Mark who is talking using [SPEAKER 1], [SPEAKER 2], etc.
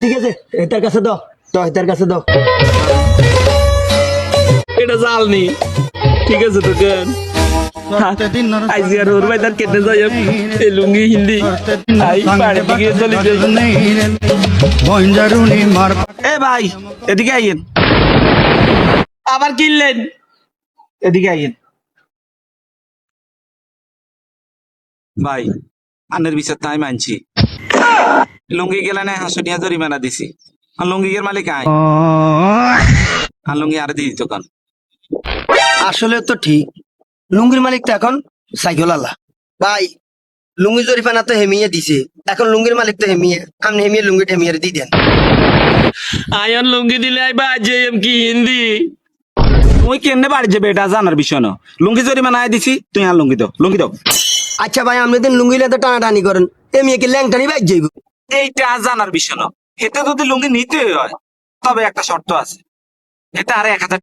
[SPEAKER 1] ঠিক আছে, এটার কাছে দাও দাও, এটার কাছে দাও।
[SPEAKER 2] এটা জালনি ঠিক আছে তো, কেন? এ এদিকে এদিকে ভাই, আনের বিচার তাই মানছি। লুঙ্গি গেলে না হাসুনিয়া জরিমানা দিছি। আর লুঙ্গির মালিক আয় আর লুঙ্গি আর দিয়ে দিত কান
[SPEAKER 1] আসলে তো ঠিক লুঙ্গির মালিক তো এখন সাইকেল আলা ভাই লুঙ্গি জরিফানা তো হেমিয়ে দিছে এখন লুঙ্গির মালিক তো হেমিয়ে আপনি হেমিয়ে লুঙ্গিটা হেমিয়ে দিয়ে দেন।
[SPEAKER 2] আয়ন লুঙ্গি দিলে আইবা যে এম কি হিন্দি? তুই কেনে বাড়ি যাবে এটা জানার বিষয় না। লুঙ্গি জরিমানা আয় দিছি তুই আর লুঙ্গি দাও লুঙ্গি দাও।
[SPEAKER 1] আচ্ছা ভাই আপনি দিন লুঙ্গিলে তো টানাটানি করেন এমিয়ে কি ল্যাংটানি বাইক যাইব?
[SPEAKER 2] এইটা জানার বিষয় না। এতে যদি লুঙ্গি নিতে হয়, তবে একটা শর্ত আছে। এটা আরে এক হাজার